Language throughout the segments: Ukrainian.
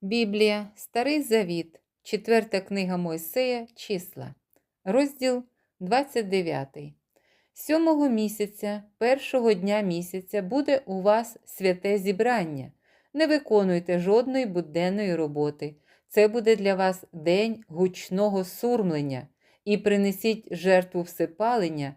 Біблія, Старий Завіт, Четверта книга Мойсея, числа, розділ 29. Сьомого місяця, першого дня місяця, буде у вас святе зібрання. Не виконуйте жодної буденної роботи. Це буде для вас день гучного сурмлення, і принесіть жертву всепалення,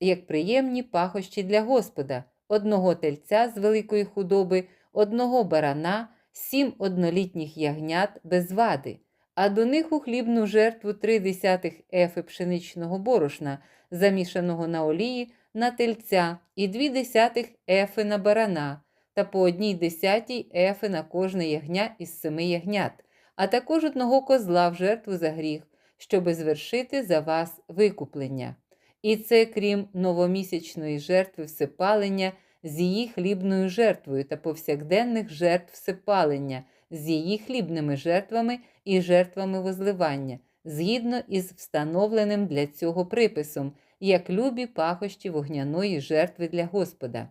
як приємні пахощі для Господа, одного тельця з великої худоби, одного барана сім однолітніх ягнят без вади, а до них у хлібну жертву три десятих ефи пшеничного борошна, замішаного на олії на тельця, і дві десятих ефи на барана, та по одній десятій ефи на кожне ягня із семи ягнят, а також одного козла в жертву за гріх, щоби звершити за вас викуплення. І це крім новомісячної жертви всепалення з її хлібною жертвою та повсякденних жертв всепалення, з її хлібними жертвами і жертвами возливання, згідно із встановленим для цього приписом, як любі пахощі вогняної жертви для Господа.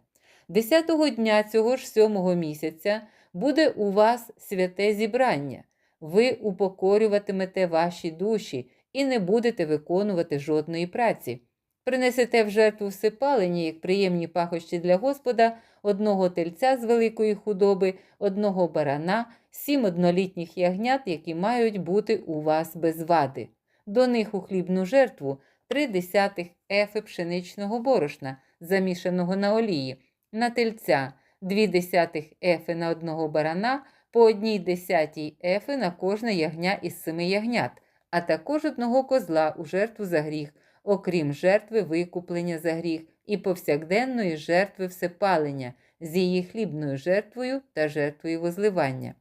Десятого дня цього ж сьомого місяця буде у вас святе зібрання. Ви упокорюватимете ваші душі і не будете виконувати жодної праці. Принесете в жертву всепалення, як приємні пахощі для Господа, одного тельця з великої худоби, одного барана, сім однолітніх ягнят, які мають бути у вас без вади. До них у хлібну жертву три десятих ефи пшеничного борошна, замішаного на олії, на тельця, дві десятих ефи на одного барана, по одній десятій ефи на кожне ягня із семи ягнят, а також одного козла у жертву за гріх окрім жертви викуплення за гріх і повсякденної жертви всепалення з її хлібною жертвою та жертвою возливання.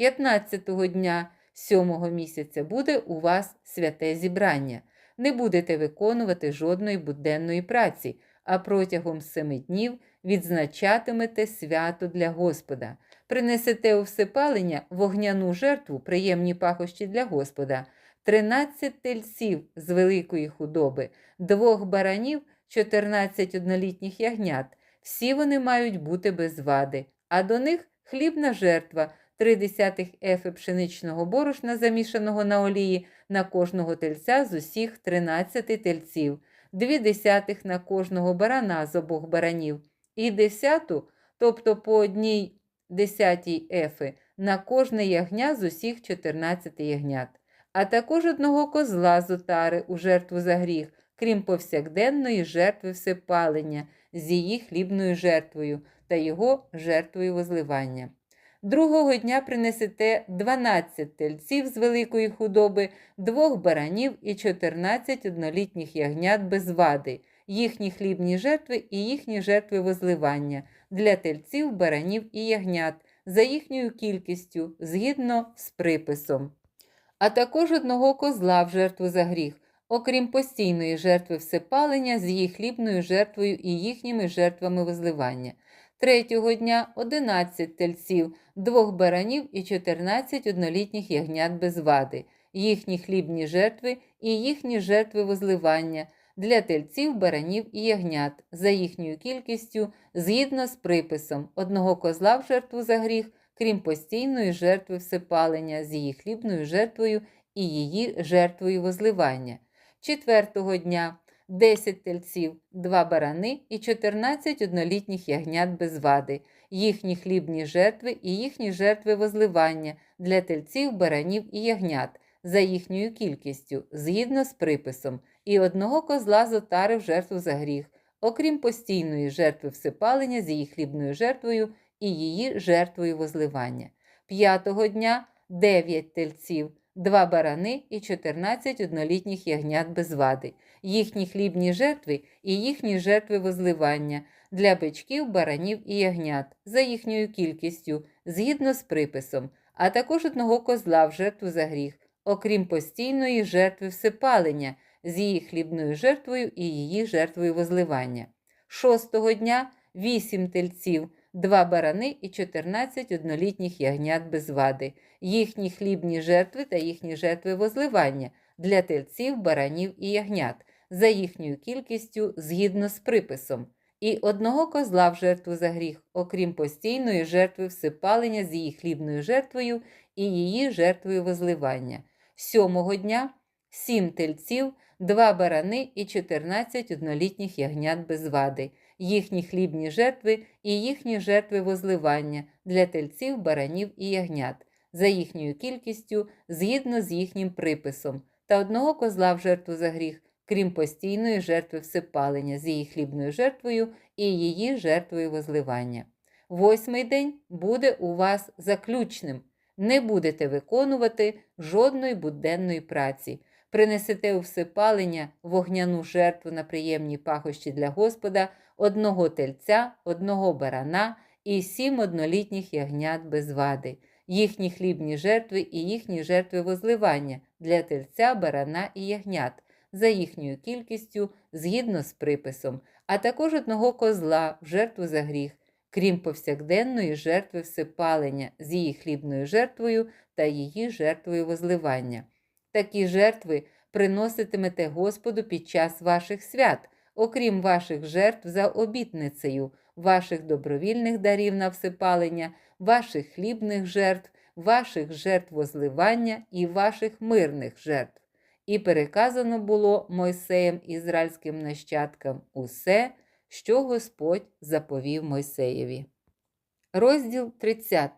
15-го дня сьомого місяця буде у вас святе зібрання. Не будете виконувати жодної буденної праці, а протягом семи днів відзначатимете свято для Господа. Принесете у всепалення вогняну жертву, приємні пахощі для Господа. 13 тельців з великої худоби, двох баранів, 14 однолітніх ягнят. Всі вони мають бути без вади, а до них хлібна жертва, 3 десятих ефи пшеничного борошна, замішаного на олії, на кожного тельця з усіх 13 тельців, 2 десятих на кожного барана з обох баранів, і десяту, тобто по одній десятій ефи, на кожне ягня з усіх 14 ягнят а також одного козла з отари у жертву за гріх, крім повсякденної жертви всепалення з її хлібною жертвою та його жертвою возливання. Другого дня принесете 12 тельців з великої худоби, двох баранів і 14 однолітніх ягнят без вади, їхні хлібні жертви і їхні жертви возливання для тельців, баранів і ягнят за їхньою кількістю згідно з приписом а також одного козла в жертву за гріх, окрім постійної жертви всепалення з її хлібною жертвою і їхніми жертвами возливання. Третього дня 11 тельців, двох баранів і 14 однолітніх ягнят без вади, їхні хлібні жертви і їхні жертви возливання для тельців, баранів і ягнят за їхньою кількістю згідно з приписом одного козла в жертву за гріх крім постійної жертви всепалення з її хлібною жертвою і її жертвою возливання. Четвертого дня 10 тельців, 2 барани і 14 однолітніх ягнят без вади, їхні хлібні жертви і їхні жертви возливання для тельців, баранів і ягнят за їхньою кількістю, згідно з приписом, і одного козла з отари в жертву за гріх, окрім постійної жертви всепалення з її хлібною жертвою і її жертвою возливання. П'ятого дня дев'ять тельців, два барани і 14 однолітніх ягнят без вади, їхні хлібні жертви і їхні жертви возливання для бичків, баранів і ягнят за їхньою кількістю, згідно з приписом, а також одного козла в жертву за гріх, окрім постійної жертви всепалення з її хлібною жертвою і її жертвою возливання. Шостого дня вісім тельців два барани і 14 однолітніх ягнят без вади, їхні хлібні жертви та їхні жертви возливання для тельців, баранів і ягнят за їхньою кількістю згідно з приписом, і одного козла в жертву за гріх, окрім постійної жертви всипалення з її хлібною жертвою і її жертвою возливання. Сьомого дня сім тельців, два барани і 14 однолітніх ягнят без вади, їхні хлібні жертви і їхні жертви возливання для тельців, баранів і ягнят, за їхньою кількістю, згідно з їхнім приписом, та одного козла в жертву за гріх, крім постійної жертви всипалення з її хлібною жертвою і її жертвою возливання. Восьмий день буде у вас заключним. Не будете виконувати жодної буденної праці. Принесете у всипалення вогняну жертву на приємні пахощі для Господа, одного тельця, одного барана і сім однолітніх ягнят без вади, їхні хлібні жертви і їхні жертви возливання для тельця, барана і ягнят, за їхньою кількістю згідно з приписом, а також одного козла в жертву за гріх, крім повсякденної жертви всипалення з її хлібною жертвою та її жертвою возливання. Такі жертви приноситимете Господу під час ваших свят, окрім ваших жертв за обітницею, ваших добровільних дарів на всипалення, ваших хлібних жертв, ваших жертв возливання і ваших мирних жертв. І переказано було Мойсеєм ізраїльським нащадкам усе, що Господь заповів Мойсеєві. Розділ 30.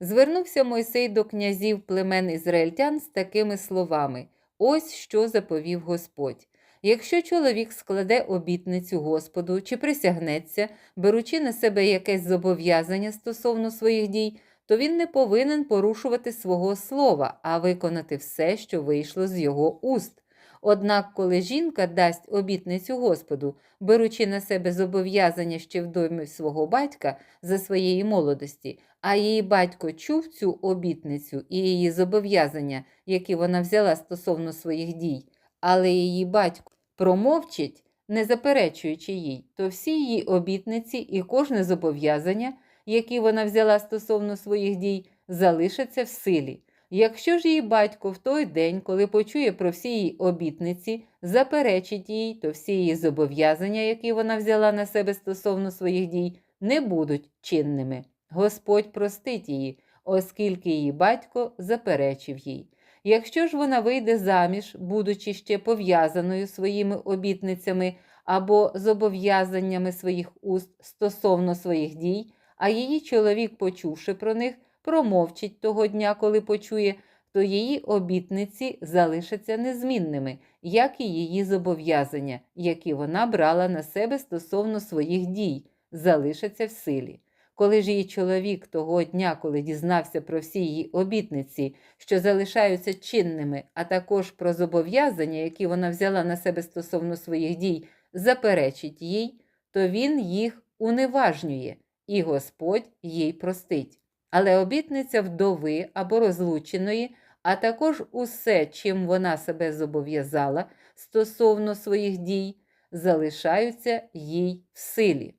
Звернувся Мойсей до князів племен ізраїльтян з такими словами: Ось що заповів Господь. Якщо чоловік складе обітницю Господу чи присягнеться, беручи на себе якесь зобов'язання стосовно своїх дій, то він не повинен порушувати свого слова, а виконати все, що вийшло з його уст. Однак, коли жінка дасть обітницю Господу, беручи на себе зобов'язання ще в домі свого батька за своєї молодості, а її батько чув цю обітницю і її зобов'язання, які вона взяла стосовно своїх дій, але її батько промовчить, не заперечуючи їй, то всі її обітниці і кожне зобов'язання, які вона взяла стосовно своїх дій, залишаться в силі. Якщо ж її батько в той день, коли почує про всі її обітниці, заперечить їй, то всі її зобов'язання, які вона взяла на себе стосовно своїх дій, не будуть чинними. Господь простить її, оскільки її батько заперечив їй. Якщо ж вона вийде заміж, будучи ще пов'язаною своїми обітницями або зобов'язаннями своїх уст стосовно своїх дій, а її чоловік, почувши про них, промовчить того дня, коли почує, то її обітниці залишаться незмінними, як і її зобов'язання, які вона брала на себе стосовно своїх дій, залишаться в силі. Коли ж її чоловік того дня, коли дізнався про всі її обітниці, що залишаються чинними, а також про зобов'язання, які вона взяла на себе стосовно своїх дій, заперечить їй, то він їх уневажнює, і Господь їй простить. Але обітниця вдови або розлученої, а також усе, чим вона себе зобов'язала стосовно своїх дій, залишаються їй в силі.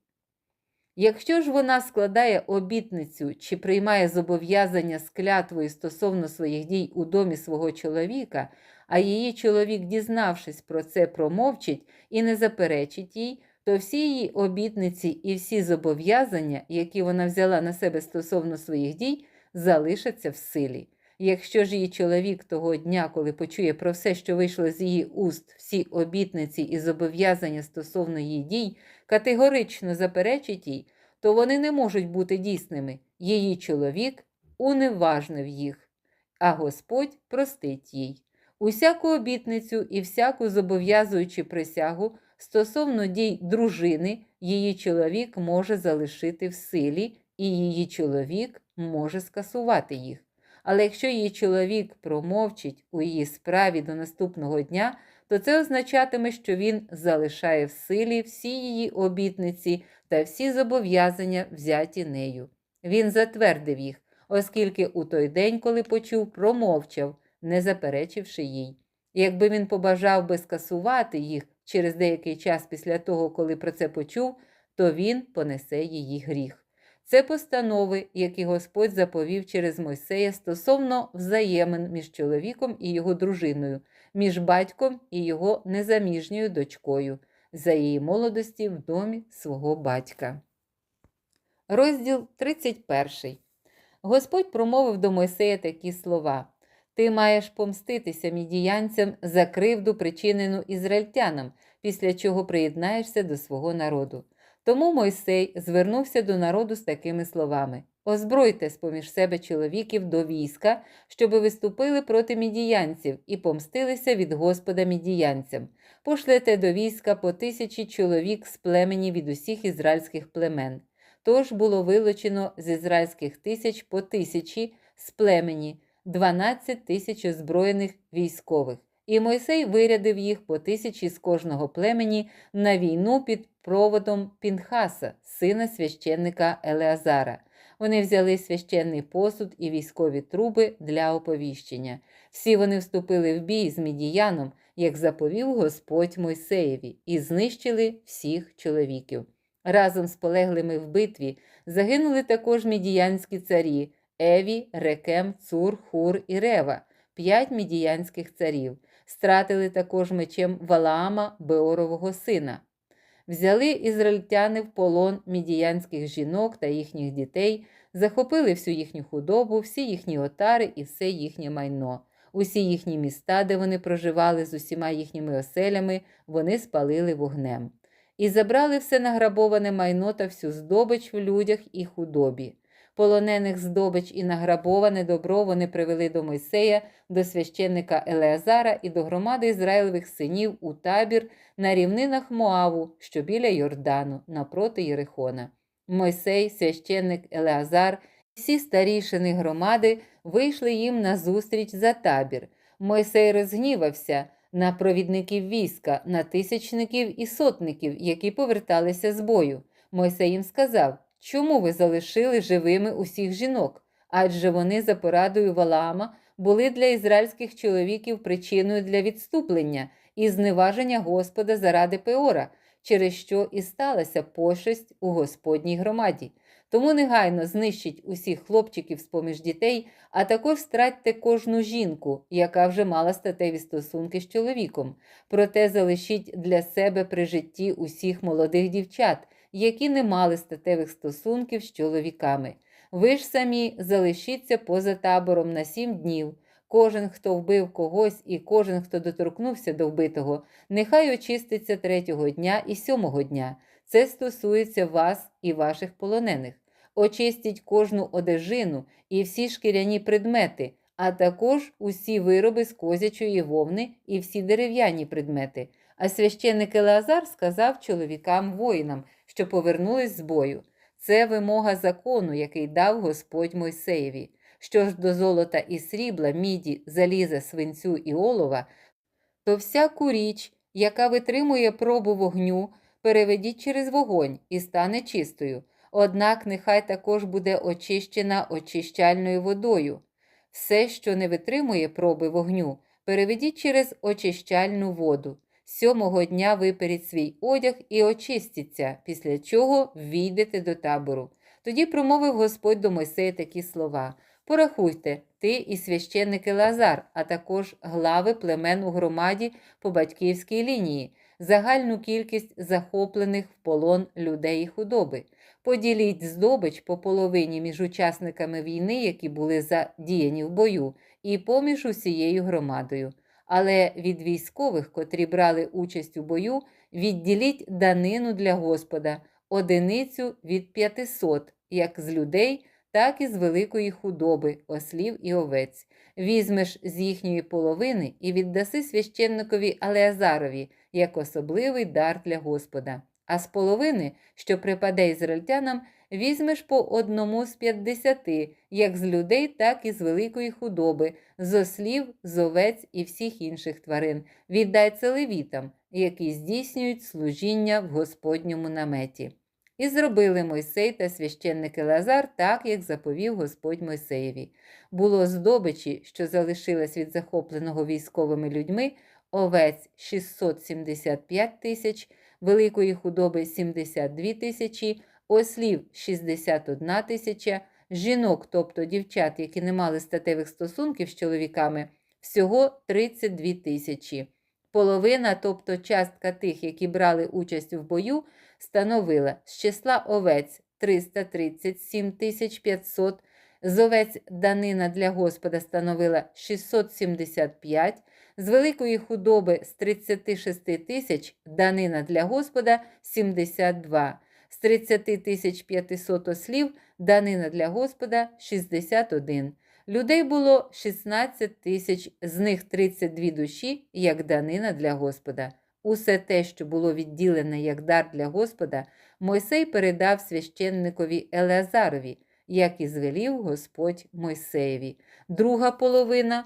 Якщо ж вона складає обітницю чи приймає зобов'язання з клятвою стосовно своїх дій у домі свого чоловіка, а її чоловік, дізнавшись про це, промовчить і не заперечить їй, то всі її обітниці і всі зобов'язання, які вона взяла на себе стосовно своїх дій, залишаться в силі. Якщо ж її чоловік того дня, коли почує про все, що вийшло з її уст, всі обітниці і зобов'язання стосовно її дій, категорично заперечить їй, то вони не можуть бути дійсними. Її чоловік уневажнив їх, а Господь простить їй. Усяку обітницю і всяку зобов'язуючи присягу стосовно дій дружини, її чоловік може залишити в силі, і її чоловік може скасувати їх. Але якщо її чоловік промовчить у її справі до наступного дня, то це означатиме, що він залишає в силі всі її обітниці та всі зобов'язання, взяті нею. Він затвердив їх, оскільки у той день, коли почув, промовчав, не заперечивши їй. Якби він побажав би скасувати їх через деякий час після того, коли про це почув, то він понесе її гріх. Це постанови, які Господь заповів через Мойсея стосовно взаємин між чоловіком і його дружиною, між батьком і його незаміжньою дочкою. за її молодості в домі свого батька. Розділ 31. Господь промовив до Мойсея такі слова: Ти маєш помститися мідіянцям за кривду, причинену ізраїльтянам, після чого приєднаєшся до свого народу. Тому Мойсей звернувся до народу з такими словами: Озбройте з поміж себе чоловіків до війська, щоби виступили проти мідіянців і помстилися від Господа мідіянцям. Пошлете до війська по тисячі чоловік з племені від усіх ізраїльських племен. Тож було вилучено з ізраїльських тисяч по тисячі з племені 12 тисяч озброєних військових. І Мойсей вирядив їх по тисячі з кожного племені на війну під проводом Пінхаса, сина священника Елеазара. Вони взяли священний посуд і військові труби для оповіщення. Всі вони вступили в бій з Мідіяном, як заповів Господь Мойсеєві, і знищили всіх чоловіків. Разом з полеглими в битві загинули також мідіянські царі Еві, Рекем, Цур, Хур і Рева, п'ять мідіянських царів. Стратили також мечем Валаама, Беорового сина. Взяли ізраїльтяни в полон мідіянських жінок та їхніх дітей, захопили всю їхню худобу, всі їхні отари і все їхнє майно. Усі їхні міста, де вони проживали з усіма їхніми оселями, вони спалили вогнем. І забрали все награбоване майно та всю здобич в людях і худобі. Полонених здобич і награбоване добро вони привели до Мойсея, до священника Елеазара і до громади Ізраїлевих синів у табір на рівнинах Моаву, що біля Йордану, напроти Єрихона. Мойсей, священник Елеазар, всі старішини громади вийшли їм назустріч за табір. Мойсей розгнівався на провідників війська, на тисячників і сотників, які поверталися з бою. Мойсей їм сказав: Чому ви залишили живими усіх жінок? Адже вони за порадою Валаама були для ізраїльських чоловіків причиною для відступлення і зневаження Господа заради Пеора, через що і сталася пошесть у Господній громаді. Тому негайно знищіть усіх хлопчиків з поміж дітей, а також стратьте кожну жінку, яка вже мала статеві стосунки з чоловіком. Проте залишіть для себе при житті усіх молодих дівчат, які не мали статевих стосунків з чоловіками. Ви ж самі залишіться поза табором на сім днів. Кожен, хто вбив когось, і кожен, хто доторкнувся до вбитого, нехай очиститься третього дня і сьомого дня. Це стосується вас і ваших полонених. Очистіть кожну одежину і всі шкіряні предмети, а також усі вироби з козячої вовни і всі дерев'яні предмети. А священник Елеазар сказав чоловікам воїнам, що повернулись з бою. Це вимога закону, який дав Господь Мойсеєві. Що ж до золота і срібла, міді, заліза, свинцю і олова, то всяку річ, яка витримує пробу вогню, переведіть через вогонь і стане чистою. Однак нехай також буде очищена очищальною водою. Все, що не витримує проби вогню, переведіть через очищальну воду. Сьомого дня виперіть свій одяг і очистіться, після чого війдете до табору. Тоді промовив Господь до Мойсея такі слова. Порахуйте, ти і священник Лазар, а також глави племен у громаді по батьківській лінії, загальну кількість захоплених в полон людей і худоби. Поділіть здобич по половині між учасниками війни, які були задіяні в бою, і поміж усією громадою. Але від військових, котрі брали участь у бою, відділіть данину для Господа, одиницю від п'ятисот, як з людей так і з великої худоби, ослів і овець. Візьмеш з їхньої половини і віддаси священникові Алеазарові як особливий дар для Господа. А з половини, що припаде ізраїльтянам, візьмеш по одному з п'ятдесяти, як з людей, так і з великої худоби, з ослів, з овець і всіх інших тварин. Віддай це левітам, які здійснюють служіння в Господньому наметі. І зробили Мойсей та священник Елазар так, як заповів Господь Мойсеєві. Було здобичі, що залишилась від захопленого військовими людьми, овець 675 тисяч, великої худоби 72 тисячі, ослів 61 тисяча, жінок, тобто дівчат, які не мали статевих стосунків з чоловіками, всього 32 тисячі. Половина, тобто частка тих, які брали участь в бою, становила з числа овець 337 тисяч 500, з овець данина для Господа становила 675, з великої худоби з 36 тисяч данина для Господа 72, з 30 тисяч 500 ослів данина для Господа 61. Людей було 16 тисяч, з них 32 душі, як данина для Господа. Усе те, що було відділене як дар для Господа, Мойсей передав священникові Елеазарові, як і звелів Господь Мойсеєві. Друга половина,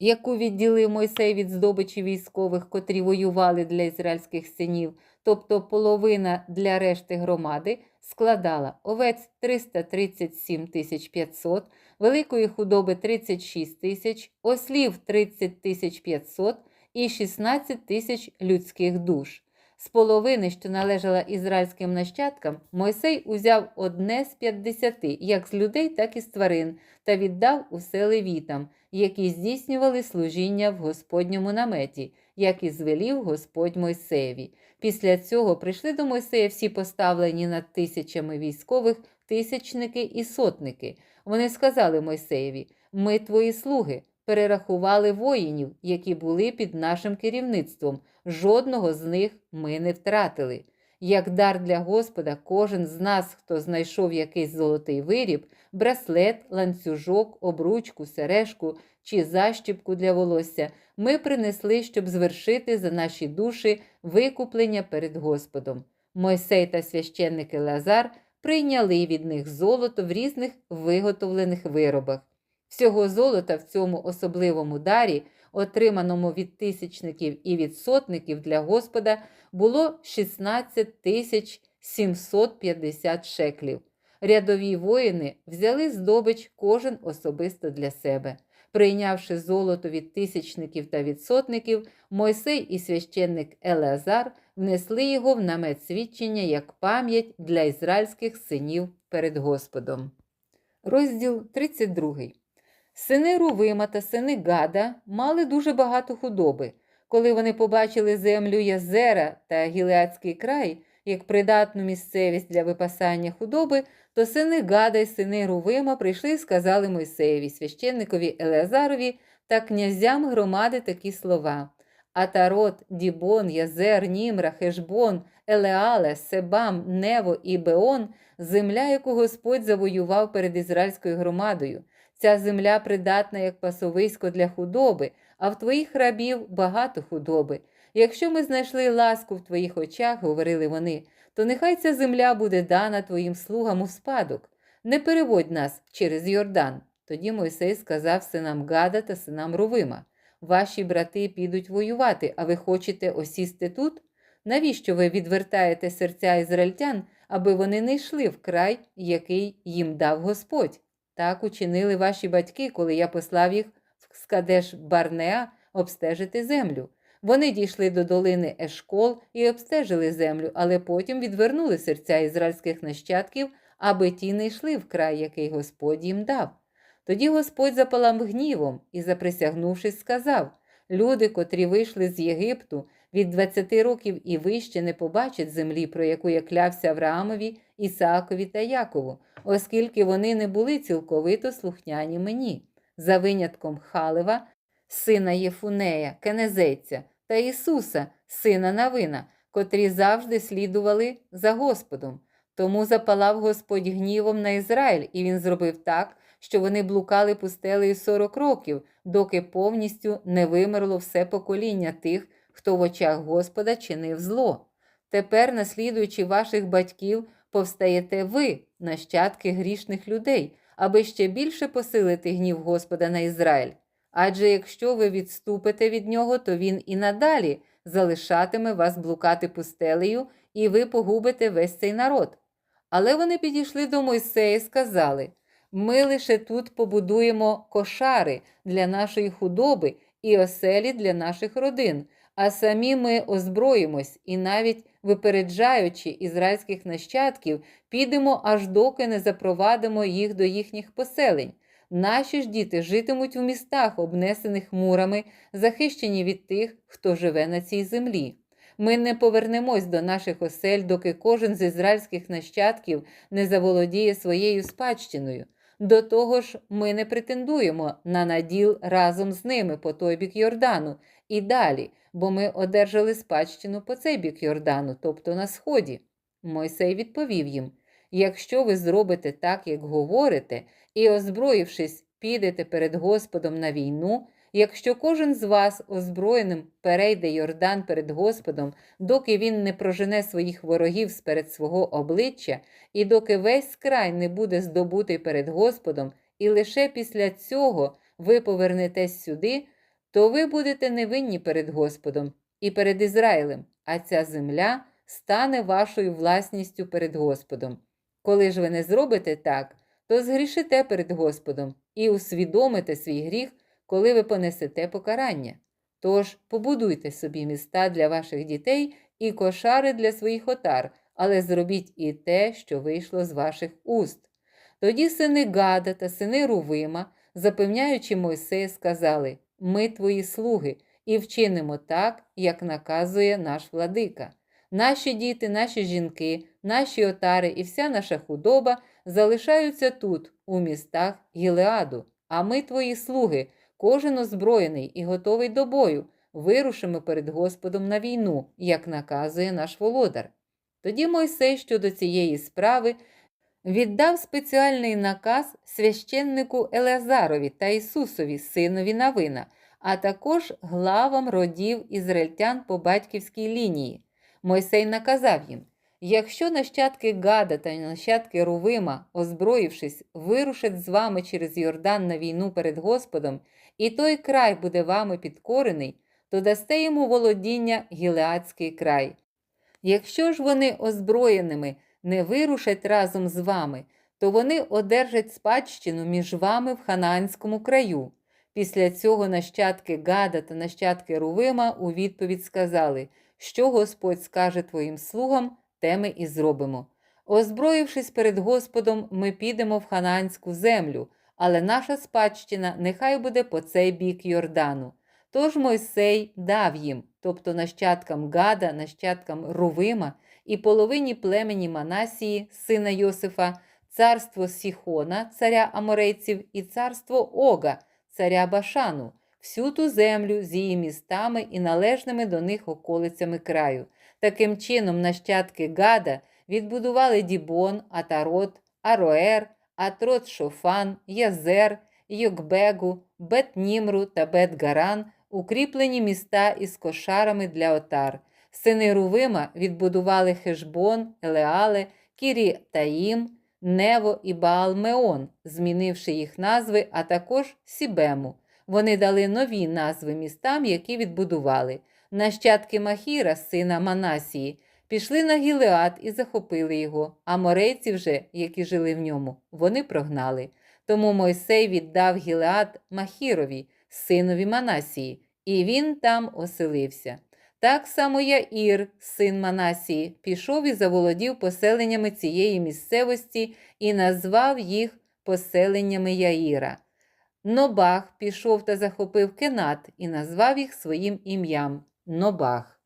яку відділив Мойсей від здобичі військових, котрі воювали для ізраїльських синів, тобто половина для решти громади, складала овець 337 500, великої худоби 36 тисяч, ослів 30 500 і 16 тисяч людських душ. З половини, що належала ізраїльським нащадкам, Мойсей узяв одне з п'ятдесяти, як з людей, так і з тварин, та віддав усе левітам, які здійснювали служіння в Господньому наметі, як і звелів Господь Мойсеєві. Після цього прийшли до Мойсея всі поставлені над тисячами військових тисячники і сотники. Вони сказали Мойсеєві: Ми твої слуги. Перерахували воїнів, які були під нашим керівництвом. Жодного з них ми не втратили. Як дар для Господа, кожен з нас, хто знайшов якийсь золотий виріб, браслет, ланцюжок, обручку, сережку чи защіпку для волосся, ми принесли, щоб звершити за наші душі викуплення перед Господом. Мойсей та священник Лазар прийняли від них золото в різних виготовлених виробах. Всього золота в цьому особливому дарі, отриманому від тисячників і від сотників для Господа, було 16 тисяч 750 шеклів. Рядові воїни взяли здобич кожен особисто для себе. Прийнявши золото від тисячників та від сотників, Мойсей і священник Елеазар внесли його в намет свідчення як пам'ять для ізраїльських синів перед Господом. Розділ 32 Сини Рувима та сини Гада мали дуже багато худоби. Коли вони побачили землю Язера та Гілеадський край як придатну місцевість для випасання худоби, то сини Гада й сини Рувима прийшли і сказали Мойсеєві, священникові Елеазарові та князям громади такі слова: Атарот, Дібон, Язер, Німра, Хешбон, Елеале, Себам, Нево і Беон земля, яку Господь завоював перед ізраїльською громадою. Ця земля придатна як пасовисько для худоби, а в твоїх рабів багато худоби. Якщо ми знайшли ласку в твоїх очах, говорили вони, то нехай ця земля буде дана твоїм слугам у спадок. Не переводь нас через Йордан. Тоді Мойсей сказав синам Гада та синам Рувима: Ваші брати підуть воювати, а ви хочете осісти тут? Навіщо ви відвертаєте серця ізраїльтян, аби вони не йшли в край, який їм дав Господь? Так учинили ваші батьки, коли я послав їх в Скадеш Барнеа обстежити землю. Вони дійшли до долини Ешкол і обстежили землю, але потім відвернули серця ізраїльських нащадків, аби ті не йшли в край, який Господь їм дав. Тоді Господь запалав гнівом і, заприсягнувшись, сказав люди, котрі вийшли з Єгипту від 20 років і вище не побачать землі, про яку я клявся Авраамові, Ісаакові та Якову, оскільки вони не були цілковито слухняні мені, за винятком Халева, сина Єфунея, Кенезейця та Ісуса, сина Навина, котрі завжди слідували за Господом. Тому запалав Господь гнівом на Ізраїль, і він зробив так, що вони блукали пустелею 40 років, доки повністю не вимерло все покоління тих, хто в очах Господа чинив зло. Тепер, наслідуючи ваших батьків, повстаєте ви, нащадки грішних людей, аби ще більше посилити гнів Господа на Ізраїль. Адже якщо ви відступите від нього, то він і надалі залишатиме вас блукати пустелею, і ви погубите весь цей народ. Але вони підійшли до Мойсея і сказали: ми лише тут побудуємо кошари для нашої худоби і оселі для наших родин, а самі ми озброїмось і навіть випереджаючи ізраїльських нащадків, підемо аж доки не запровадимо їх до їхніх поселень. Наші ж діти житимуть у містах, обнесених мурами, захищені від тих, хто живе на цій землі. Ми не повернемось до наших осель, доки кожен з ізраїльських нащадків не заволодіє своєю спадщиною. До того ж, ми не претендуємо на наділ разом з ними по той бік Йордану і далі, бо ми одержали спадщину по цей бік Йордану, тобто на сході. Мойсей відповів їм: Якщо ви зробите так, як говорите, і, озброївшись, підете перед Господом на війну, якщо кожен з вас озброєним перейде Йордан перед Господом, доки він не прожене своїх ворогів сперед свого обличчя, і доки весь край не буде здобутий перед Господом, і лише після цього ви повернетесь сюди, то ви будете невинні перед Господом і перед Ізраїлем, а ця земля стане вашою власністю перед Господом. Коли ж ви не зробите так, то згрішите перед Господом і усвідомите свій гріх, коли ви понесете покарання. Тож побудуйте собі міста для ваших дітей і кошари для своїх отар, але зробіть і те, що вийшло з ваших уст. Тоді сини Гада та сини Рувима, запевняючи Мойсея, сказали: Ми твої слуги, і вчинимо так, як наказує наш владика. Наші діти, наші жінки, наші отари і вся наша худоба залишаються тут, у містах Гілеаду, а ми, твої слуги, кожен озброєний і готовий до бою, вирушимо перед Господом на війну, як наказує наш володар. Тоді Мойсей щодо цієї справи віддав спеціальний наказ священнику Елеазарові та Ісусові, синові Навина, а також главам родів ізраїльтян по батьківській лінії. Мойсей наказав їм: якщо нащадки Гада та нащадки Рувима, озброївшись, вирушать з вами через Йордан на війну перед Господом, і той край буде вами підкорений, то дасте йому володіння Гілеадський край. Якщо ж вони озброєними не вирушать разом з вами, то вони одержать спадщину між вами в Ханаанському краю. Після цього нащадки Гада та нащадки Рувима у відповідь сказали, що Господь скаже твоїм слугам, те ми і зробимо. Озброївшись перед Господом, ми підемо в Ханаанську землю, але наша спадщина нехай буде по цей бік Йордану. Тож Мойсей дав їм, тобто нащадкам Гада, нащадкам Рувима і половині племені Манасії, сина Йосифа, царство Сіхона, царя Аморейців, і царство Ога, царя Башану, всю ту землю з її містами і належними до них околицями краю. Таким чином, нащадки Гада відбудували Дібон, Атарот, Ароер, Атрот Шофан, Язер, Йокбегу, Бет-Німру та Бет-Гаран, укріплені міста із кошарами для отар. Сини Рувима відбудували Хешбон, Елеале, Кірі Таїм, Нево і Баалмеон, змінивши їх назви, а також Сібему. Вони дали нові назви містам, які відбудували. Нащадки Махіра, сина Манасії, пішли на Гілеад і захопили його, а морейці вже, які жили в ньому, вони прогнали. Тому Мойсей віддав Гілеад Махірові, синові Манасії, і він там оселився. Так само Яїр, син Манасії, пішов і заволодів поселеннями цієї місцевості і назвав їх поселеннями Яїра. Нобах пішов та захопив Кенат і назвав їх своїм ім'ям Нобах.